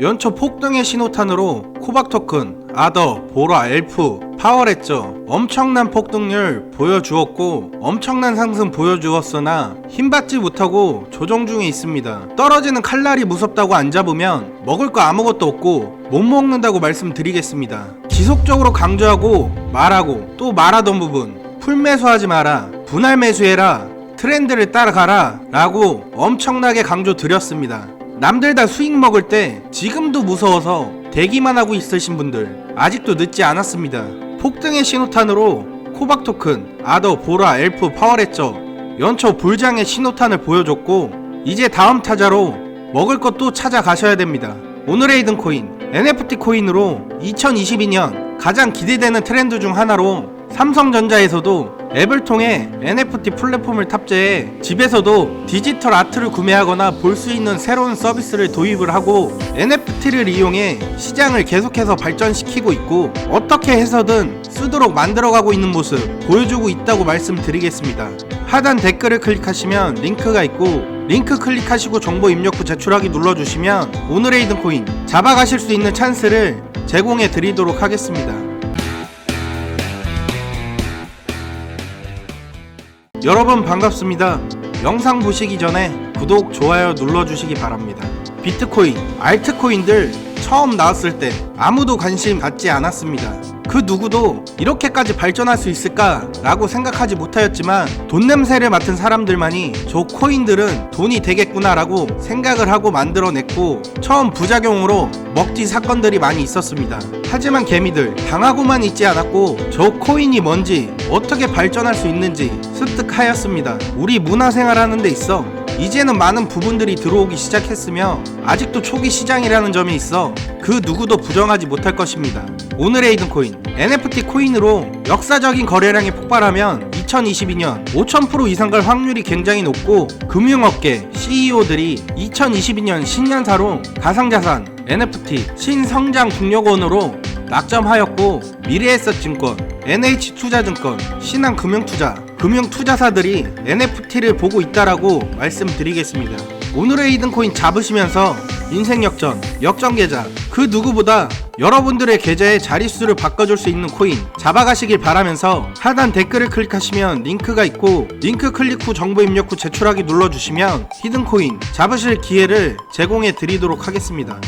연초 폭등의 신호탄으로 코박 토큰, 아더, 보라, 엘프, 파워레저 엄청난 폭등률 보여주었고 엄청난 상승 보여주었으나 힘받지 못하고 조정 중에 있습니다. 떨어지는 칼날이 무섭다고 안 잡으면 먹을 거 아무것도 없고 못 먹는다고 말씀드리겠습니다. 지속적으로 강조하고 말하고 또 말하던 부분 풀매수하지 마라 분할 매수해라 트렌드를 따라가라 라고 엄청나게 강조 드렸습니다. 남들 다 수익 먹을 때 지금도 무서워서 대기만 하고 있으신 분들 아직도 늦지 않았습니다. 폭등의 신호탄으로 코박 토큰, 아더, 보라, 엘프, 파워레저 연초 불장의 신호탄을 보여줬고 이제 다음 타자로 먹을 것도 찾아가셔야 됩니다. 오늘의 이든 코인 NFT 코인으로 2022년 가장 기대되는 트렌드 중 하나로 삼성전자에서도 앱을 통해 NFT 플랫폼을 탑재해 집에서도 디지털 아트를 구매하거나 볼 수 있는 새로운 서비스를 도입을 하고 NFT를 이용해 시장을 계속해서 발전시키고 있고 어떻게 해서든 쓰도록 만들어가고 있는 모습 보여주고 있다고 말씀드리겠습니다. 하단 댓글을 클릭하시면 링크가 있고 링크 클릭하시고 정보 입력 후 제출하기 눌러주시면 오늘의 이든 코인 잡아가실 수 있는 찬스를 제공해 드리도록 하겠습니다. 여러분 반갑습니다. 영상 보시기 전에 구독, 좋아요 눌러주시기 바랍니다. 비트코인, 알트코인들 처음 나왔을 때 아무도 관심 갖지 않았습니다. 그 누구도 이렇게까지 발전할 수 있을까라고 생각하지 못하였지만 돈 냄새를 맡은 사람들만이 저 코인들은 돈이 되겠구나라고 생각을 하고 만들어냈고 처음 부작용으로 먹튀 사건들이 많이 있었습니다. 하지만 개미들 당하고만 있지 않았고 저 코인이 뭔지 어떻게 발전할 수 있는지 습득하였습니다. 우리 문화생활 하는 데 있어 이제는 많은 부분들이 들어오기 시작했으며 아직도 초기 시장이라는 점이 있어 그 누구도 부정하지 못할 것입니다. 오늘의 이든 코인 NFT 코인으로 역사적인 거래량이 폭발하면 2022년 5000% 이상 갈 확률이 굉장히 높고 금융업계 CEO들이 2022년 신년사로 가상자산 NFT 신성장 국력원으로 낙점하였고 미래에셋증권, NH투자증권, 신한금융투자, 금융 투자사들이 NFT를 보고 있다라고 말씀드리겠습니다. 오늘의 이든코인 잡으시면서 인생 역전, 역전 계좌 그 누구보다 여러분들의 계좌의 자릿수를 바꿔줄 수 있는 코인 잡아가시길 바라면서 하단 댓글을 클릭하시면 링크가 있고 링크 클릭 후 정보 입력 후 제출하기 눌러주시면 히든코인 잡으실 기회를 제공해 드리도록 하겠습니다.